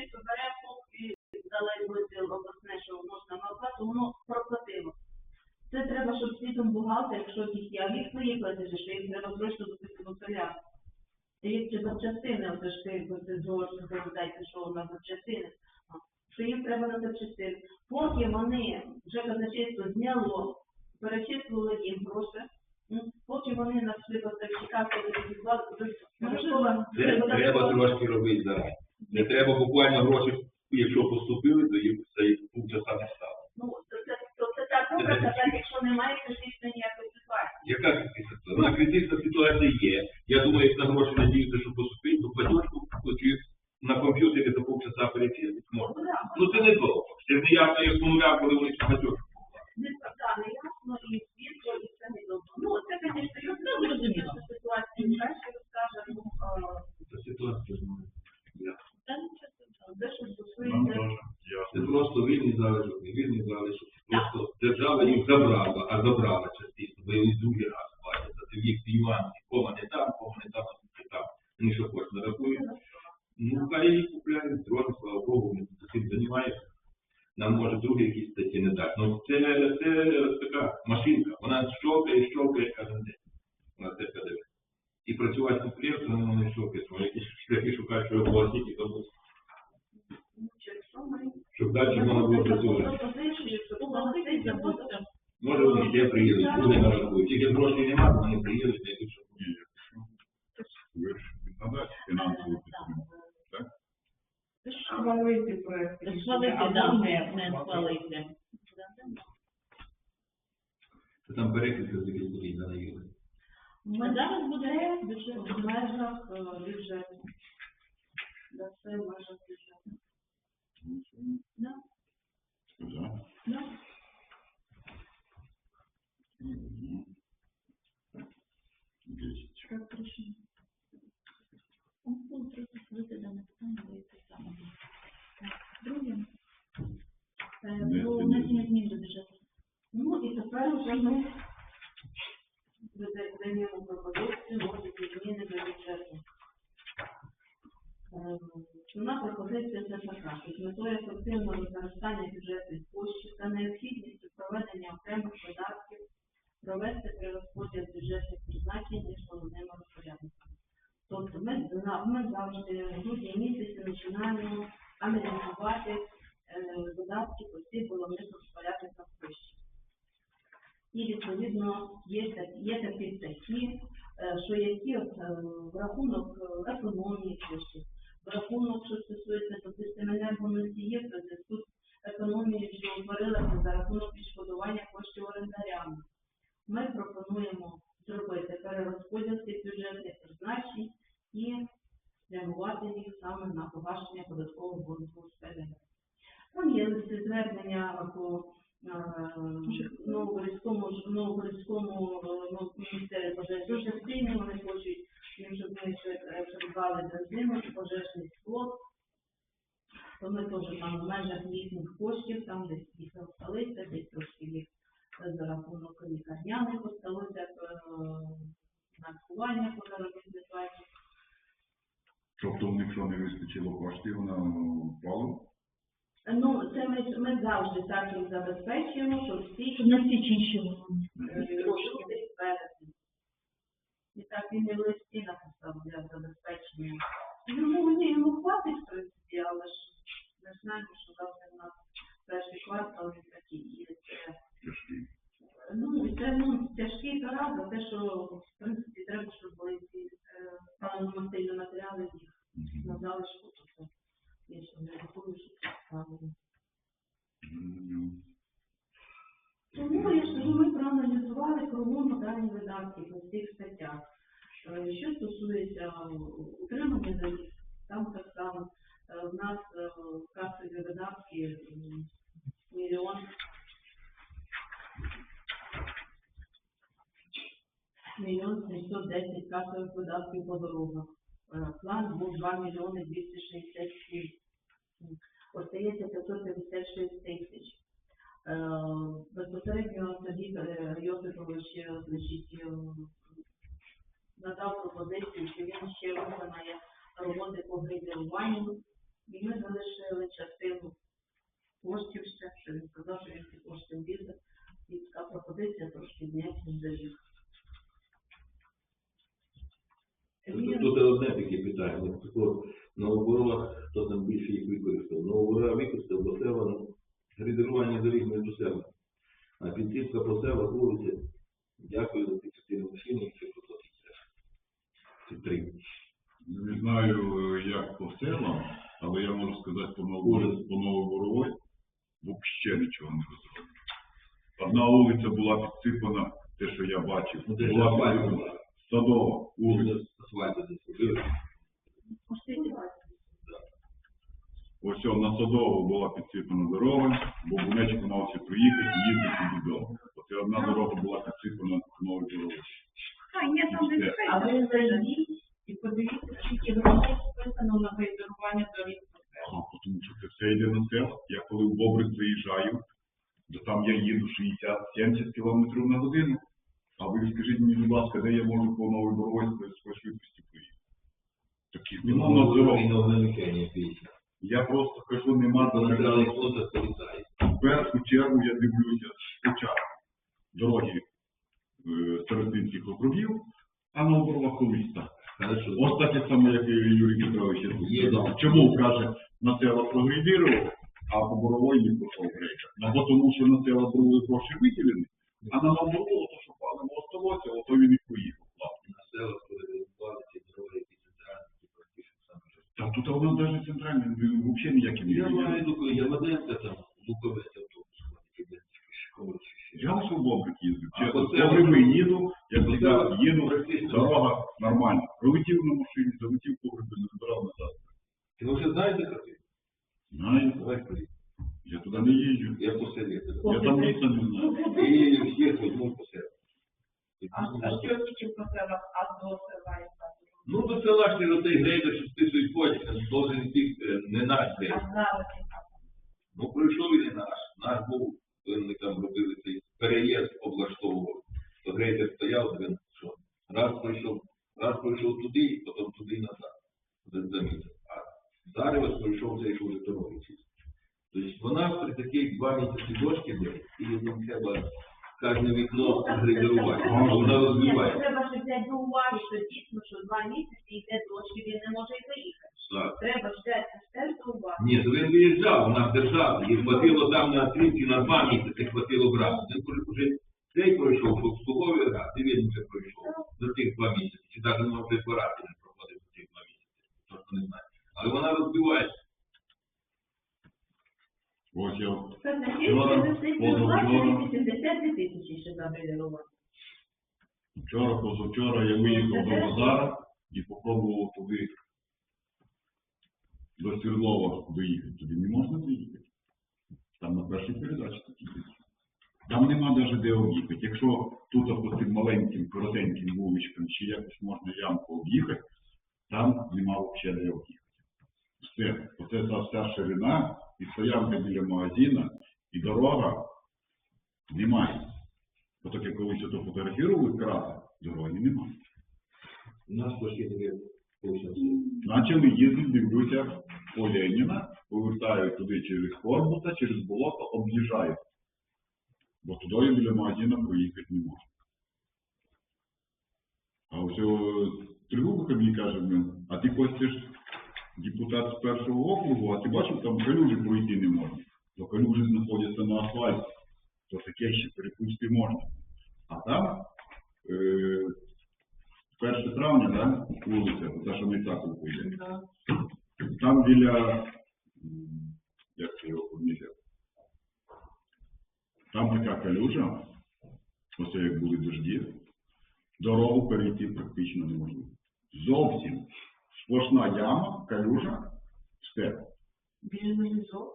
казначейство бере ФОП і дала обласне, що можна на оплату, воно проплатило. Це треба, щоб світом бухгалтер, якщо якісь є, їх платежі, що їх треба зручно допустимо соляр. Це їх чи запчастини, оце ж ти це зовсім дайте, що у нас запчастини. Що їм треба на запчастини. Поки вони вже казначейство зняло, перечислили їм гроші, поки вони знайшли поставщика, відклали, можливо, Це треба трошки робити зараз. Не треба буквально гроші, якщо поступили, то їх цей пункт півчаса не стало. Ну, то це, то це так добре казати, якщо немає критичної ніякої ситуації. Яка критична ситуація? Вона критична ситуація є. Я думаю, як на гроші надіються, що поступить, то платежку хочу на комп'ютері до півчаса перечислити можна. Ну, да, Ну це не довго. Це ж не ясно, як нуля, коли вони цю платежку. не да, не ясно, і світло, і все не добре. Ну, це, звісно, я Ну, зрозуміло. цю ситуацію краще розкаже, ну, а, Це ситуація ж може. Та нічого страшного. те, що Нам стосується теж Це ясно. просто вільний залишок, не вільний залишок. Просто держава їх забрала, а забрала частину, бо вони другий раз платять. Це їх нюанси, кого не там, кого не там, не там. Вони що хочуть, нарахують. Ну, хай їх купляють, дрони, слава Богу, ми цим займаємося. Нам може другі якісь статті не дати. Ну, це, це така машинка, вона щолкає, щолкає кожен день. На це ПДВ. І працювати підприємством, воно не щолкає, тому якісь шляхи шукають, що оплатити, і тому, ну, через що ми щоб далі можна було працювати. пропозицію, що Ну, погасити це завод. буде. Може вони ще приїдуть, буде нарахують. Тільки грошей немає, то вони приїдуть, не йдуть, щоб Ні, якщо ви ж надати фінансову підтримку. Схвалити проект. Схвалити, да, не, не схвалити. Це там яких стоїть на навіли. Ми зараз буде Бюджет в межах е, бюджету. Да, це в межах бюджету. Да, Хто за? да. Мгм. Десять. Проект рішення. Ну, було просто схвалити дане питання, бо це саме. Так, друге. Е, Не, Про це внесення змін до бюджету. Ну і тепер вже ми дода- даємо пропозицію вносити зміни до бюджету. Основна пропозиція це така, з метою ефективного використання бюджетних коштів та необхідністю проведення окремих видатків провести перерозподіл бюджетних призначень між головними розпорядниками. Тобто ми, ми завжди грудні місяці починаємо аналізувати е, видатки по всіх головних розпорядниках. І відповідно є, є такі статті, що які в рахунок економії коштів, в рахунок, що стосується, допустимо, енергоносіїв, то зв'язку з економією, що утворилася за рахунок відшкодування коштів орендарями. Ми пропонуємо зробити перерозподіл цих бюджетних призначень і спрямувати їх саме на погашення податкового боргу з ПДВ. Там є звернення по Новогородському Новогородському е, ну, міністерстві пожежної. Вони хочуть, щоб ми ще е, придбали бензину пожежний склад. То ми теж там в межах їхніх коштів, там десь їх осталися, десь трошки їх за рахунок лікарняних осталося е, нарахування по заробітній платі. Тобто в них що не вистачило коштів на паливо? Ну, це ми, ми завжди так їх забезпечуємо, що всі Щоб на січень ще воно. е, люди перед. І так він і в листі написав для забезпечення. Ну, мені йому хватить, в принципі, але ж ми знаємо, що завжди в нас перший квартал він такий. І це, Тяжкий. ну, і це ну, тяжкий тараз, за те, що, в принципі, треба, щоб були ці е, паливно-мастильні матеріали їх Мгм. на залишку, то це я ще не рахую, що це правильно. Мгм. Тому я ж кажу, ми проаналізували кругом дані видатки по всіх статтях. Е, Що стосується е, утримання доріг, там так само е, в нас е, касові видатки м, мільйон. Мільйон 710 касових видатків по дорогах. Е, План був 2 мільйони 267. М, Остається 556 тисяч. Е, Безпосередньо тоді Йосипович е, значить, е, надав пропозицію, що він ще виконає роботи по грейдеруванню І ми залишили частину коштів ще, що він сказав, що він ці кошти ввізав. І така пропозиція трошки зняти з доріг. Тут тут одне таке питання. Тако, На оборотах, хто там більше їх використав. На оборот використав, бо треба грейдерування доріг між себе. А підсипка по селах вулиці. Дякую за ці чотири машини, якщо проплатиться. Це три. Не знаю, як по селам, але я можу сказати по новому по Новоборовой, взагалі нічого не розроблено. Одна вулиця була підсипана, те, що я бачив, Ну, де ж була асфальт підсипана. була? Садова вулиця. Асфальту заслужили. Ось он на Садову була підсипана дорога, бо Бунечко мав всі проїхати і їздити додому. Оце одна дорога була підсипана в новій дорозі. А ви зайдіть і подивіться, скільки грошей списано на грейдерування доріг. А, тому що це все йде на село. Я коли в Бобрик заїжджаю, то там я їду 60-70 кілометрів на годину. А ви скажіть мені, будь ласка, де я можу по новій дорозі з швидкості проїхати? Таких нема на на. Я просто кажу, нема поліцаї. В першу чергу я дивлюся спочатку дороги е, старостинських округів, а на оборвах колись так. Хорошо. Ось таке саме, як і Юрій Петрович сказав. Чому каже, на села прогрейдировав, а по боровой не пройшов грейдер? Ну, бо тому що на села були гроші виділені, а на Новборову, то що паливо осталося, ото він і поїхав. На селах, коли реалізували ці дороги, які центральні, які практично саме життя. Та тут нас навіть центральний, він взагалі ніякий не Я маю думку, я Ваденка там, Луковець автобус. Я в Бобрик їздив. Чесно, по селах- їду, я завжди селах їду, дорога нормальна. Прилетів на машині, залетів по гриби, не забирав назад. Ти вже знаєте, як це? Знаю, Давай поїдь. я туди не їжджу. Я по селі. Я там місця не знаю. І всіх возьму по селі. А а що тільки по селах, а до села яка? Ну, до села ж ти до цей грейдер, що списують потім, він должен йти е, не наш А грейдер. Ну, пройшов він і наш. Наш був, коли ми там робили цей переїзд. То грейдер стояв, він що, раз пройшов, раз пройшов туди, потім туди і назад. За, місяць. А зараз пройшов цей, вже дороги чисто. Тобто вона при таких два місяці дошки буде, і їм треба кожне вікно грейдерувати. Вона розвиває. Треба ж взяти до уваги, що дійсно, що два місяці йде і він не може й виїхати. Так. Треба ж взяти теж до уваги. Ні, то він виїжджав, вона держава, їй хватило там на отрімки на два місяці, хватило брати. Він вже- вже цей пройшов, що обслуговує раз, і він вже пройшов за тих два місяці. Чи навіть може декларації не проходив за тих два місяці, тобто не знаю. Але вона розбивається. Ось я Вчора, позавчора. плачені 82 тисячі ще загрейдерувати. вчора, позавчора я виїхав до Базара і попробував туди до Свердлова виїхати. Туди не можна виїхати. Там на першій передачі такі десь. Там нема навіть де об'їхати. Якщо тут по цим маленьким, коротеньким вуличкам чи якось можна ямку об'їхати, там нема взагалі де об'їхати. Все, оце та вся ширина і стоянка біля магазина, і дорога немає. Бо так як колись ото фотографували крати, дороги немає. У нас получилося. Почали їздити, дивлюся, по Леніна, повертають туди через Корбута, через болото, об'їжджають. Бо туди біля магазина проїхати не можу. А ось Тригубка мені каже, а ти хочеш депутат з першого округу, а ти бачив, там калюжі пройти не можна. То калюжі знаходяться на асфальті. То таке ще перепусти можна. А там е, 1 травня, да, вулиця, та що на Ісаковку йде. Там біля, як це його фамілія? Там така калюжа, оце як були дожді, дорогу перейти практично неможливо. Зовсім сплошна яма, калюжа, все. Біля Мелізов.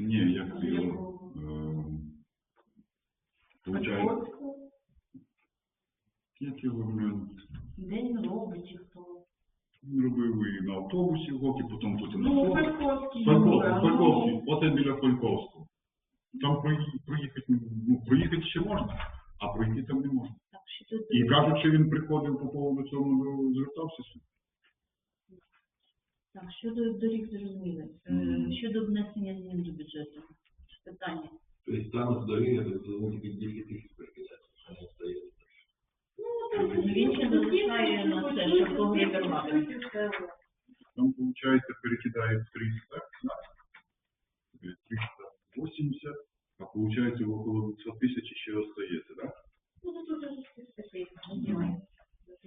Ні, як це його, ем, получає, як його, блин, День робить чи хто. він робив і на автобусі гоки, потім тут і на Ну, автобусі. Фальковський. Фальковський, ну, Фальковський, оце біля Фальковського. Там проїхати ну, проїхати ще можна, а пройти там не можна. Так, що тут І кажуть, що він приходив по поводу цього до звертався. Так, щодо доріг зрозуміли. Е, Щодо внесення змін до бюджету. Питання. Тобто там здоров'я, так зрозуміло, тільки 10 тисяч прикидати, а не здається. Ну, ну, Він ще тобто залишає на це, щоб погребермати. Там, виходить, перекидають 300, 300 80, а получается около 200 тысяч еще остается, да? Ну, тут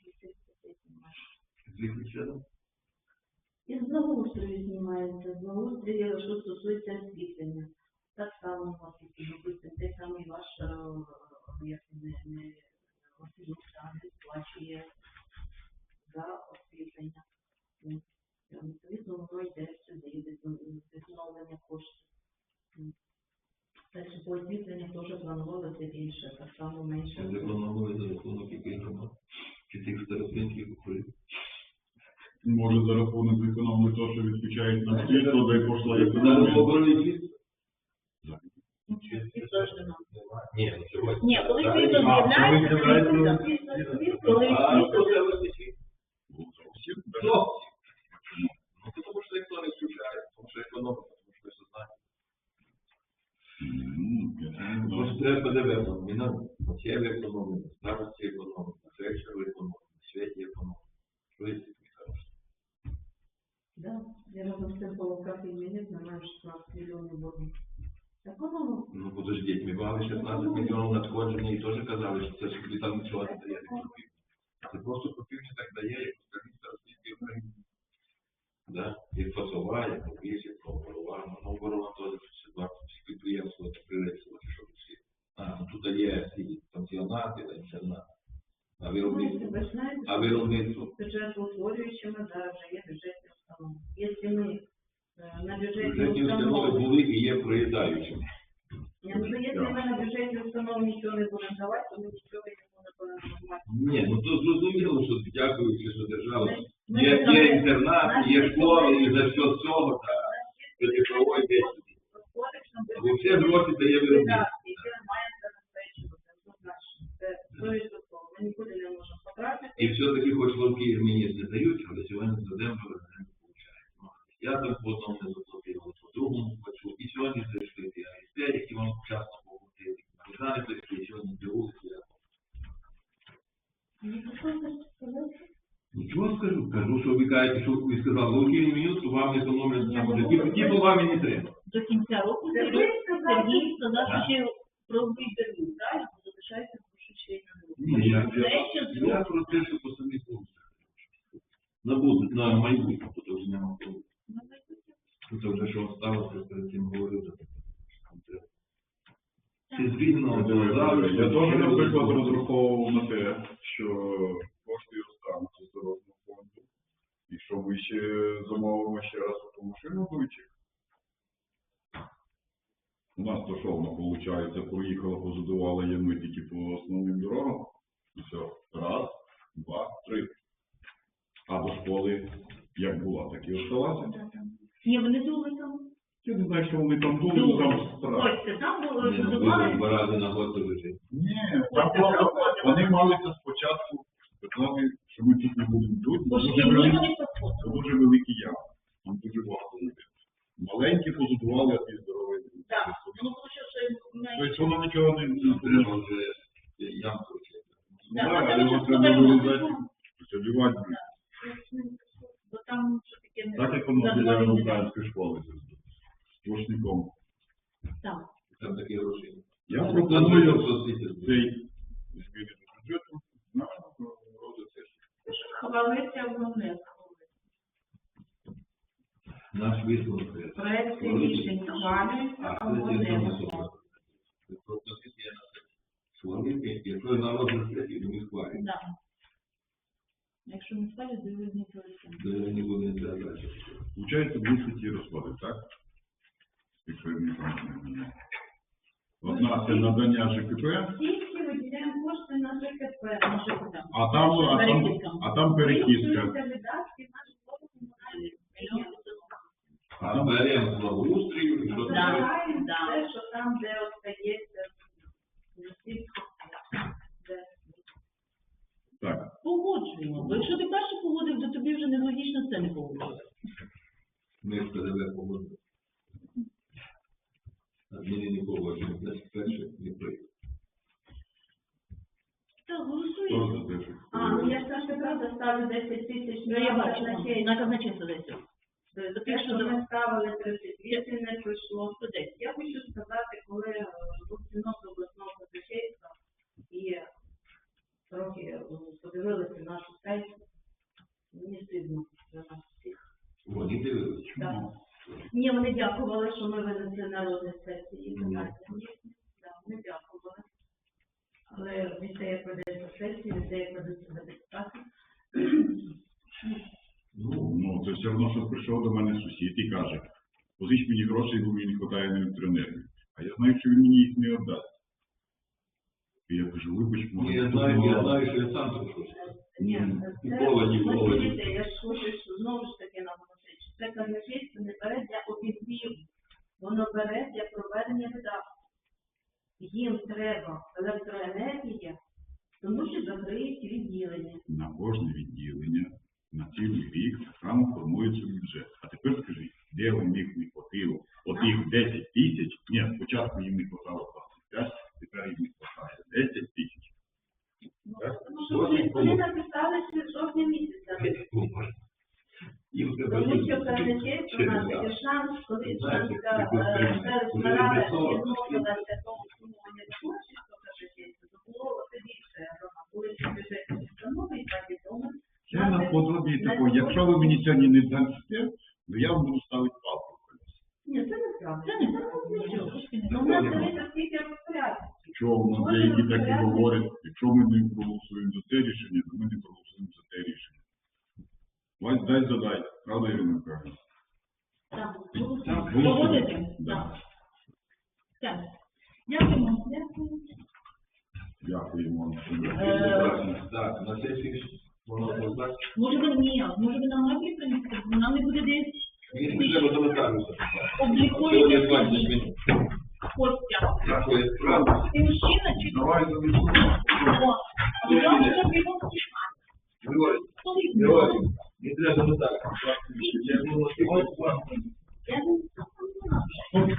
уже 300 тисяч. Із благоустрою знімається. Так само у вас, допустим, той самий ваш об'єкт не освітлення сплачує за освітлення. Відповідно, воно йде сюди, відновлення коштів. Що по освітленню теж планувалося більше, так само менше. Зекономили за рахунок яких громад? Чи тих старостинських округів? Може за рахунок зекономили то, що відключають на світло, де пошла економія. нема. Ні, ну. Ні, коли світло а, коли світло? Ну? Ну, тому що ніхто не включає, тому що економика, Треба ПДВ, міна, ще в економіці, старості економіки, фельдшер в економіці, світі економіки. Що є таке хороше? Да, я разом з тим по локах змінив, на мене 16 мільйонів боргу. Так Ну, подождіть, ми мали 16 мільйонів надходження і теж казали, що це ж там нічого не дає. Це просто купив не так дає, як скажіть старостійські України. Да? Як фасова, як купиш, як оборова. Ну, оборова теж це два підприємства, підприємства, що всі. А, ну тут є ці пансіонати, та інтернати. А виробництво. ви знаєте, А виробництво. бюджетоутворюючими, да, вже є бюджетні установи. Якщо ми е, на бюджетні Бюджетні установи були і є проїдаючими. ну, якщо ми на бюджетні установи нічого не будемо давати, то ми нічого не будемо давати. Ні, ну то зрозуміло, що дякуючи, що держава Є, є інтернат, є школи, і за що з цього, так, тоді проводять десь. Бо всі гроші дає виробник. Ми нікуди не можемо потратити. І все-таки хоч ловки мені не дають, але сьогодні за землю не получають. Ну, Я там по одному не заплатив, але по другому хочу. І сьогодні прийшли ті АСТ, які вам вчасно поплатили. Богдани прийшли, сьогодні ті вулиці. я- Нічого скажу, кажу, що ви кажете, що ви сказали, ловки мінус, вам не економлять на може. Ті, ті, вам і не треба. до кінця року Сергій сказав, що ще пробує інтерв'ю, правильно? Залишається гроші ще й на гру. Ні, я, Це я, ще я зробимо. про те, що по самій вулиці. На буду, на майбутнє, тут вже нема коли. Тут вже що сталося, перед цим говорив. Чи звільнено Я теж, наприклад, розраховував на те, що кошти остануться з дорожнього фонду, і що ми ще замовимо ще раз ту машину двічі. У нас то що воно виходить, проїхала, позадувала ями тільки по основним дорогам. І все. Раз, два, три. А до школи як була, так і осталася. Ні, вони дули там. Я не знаю, що вони там були, ну там страх. Ось, це там було, ну. Два рази на год лежить. Ні, там просто вони мали це спочатку сказати, що ми тут не будемо тут, бо шкільні великі, вони бо проходили. дуже великі ями. Там дуже багато людей. Маленькі позадували, а ті здорові. Так, ну тому що це Тобто воно нічого не Ну, не Треба вже ямку вчити. Ну, Так, да, а але там його ще треба складемо вирізати, телефон. сподівати. Бо там що таке не Так як воно біля заборонено. української школи з рушником. Так. Там такі гроші. Я Ну, пропоную просити. цей до бюджету на розгляд сесії. Хвалиться не Наш висновок. Проекти рішень хвалюються, А або не. Пропозиція на. Свалити, якщо на розгляд сесії, то ми схвалюємо. Да. Якщо не спалять, то ви не. То не буду не треба. Получається, дві ті розходи, так? Якщо я не пам'ятаю. Одна це надання ЖКП, Всі всі виділяємо кошти на ЖКП. На ЖКП. а там, а там, Перекидка. а там підприємства. А беремо благоустрою, і що там? Да. все, що там, де остається. Де Так, Погоджуємо. Бо якщо ти перше погодив, то тобі вже нелогічно це не погодити. ПДВ погодили. Зміни не погоджені, значить перше не прийде. Так, Хто голосуємо. за те, що А, ну я ж теж правда ставлю 10 тисяч Ну, я казначейство. на казначейство десь. Тобто, Те, що що ми за- ставили 38, не пройшло. Що десь? Я хочу сказати, коли е, був дзвінок до обласного казначейства і трохи е, подивилися нашу сесію, мені стидно за нас всіх. Вони дивилися. Так. Ні, вони дякували, що ми винесли на розгляд сесії. Ні, Вони дякували. Але від те, як ведеться сесія, від те, як ведеться депутати. Ну, Ну, це все одно, що прийшов до мене сусід і каже, позич мені грошей, бо мені не вистачає на електроенергію. А я знаю, що він мені їх не віддасть. І я кажу, вибач, ну, може, я це знаю, я знаю, що я сам прошу. Ні, ну, Володі. дивіться, я ж хочу що знову ж таки наголосити, що це казначейство не бере для обігріву, воно бере для проведення видатків. Їм треба електроенергія, тому що закриють відділення. на кожне відділення на цілий рік так само формується бюджет. А тепер скажіть, де вам їх не хватило? От їх 10 тисяч, ні, спочатку їм не хватало 25, тепер їм не хватає 10 тисяч. Тому що вони, вони написали ще жовтня місяця. Тому що казначейство через наше нас. є шанс, коли Шанська якось е, рада відмовила для того сумування творчого казначейства, то було більше громад. Коли ці бюджетні установи і так. Це наподобі такого, якщо ви мені сьогодні не дасте, то я вам буду ставити палку. Ні, це не правда. Це не нічого. Ну, в нас дивіться, скільки розпорядків. Якщо деякі так і говорять, якщо ми не проголосуємо за це рішення, то ми не проголосуємо за те рішення. Вась дай задай, правда, Ірина Михайлівна? Так, Так, голосуємо. Так. Так. Дякуємо. Дякую. Дякуємо Е, Так, на сесії воно так. Може ви ні, може ви нам меблі принести? Нам не буде десь Мені треба до нотаріуса. облікові Сьогодні 20 минут. Костя. Дякую. Ти мужчина чи Давай завісу. О, а я вже його пішла. Григорій? Григорій, не треба нотаріуса. Я що ось вам. Я не знаю.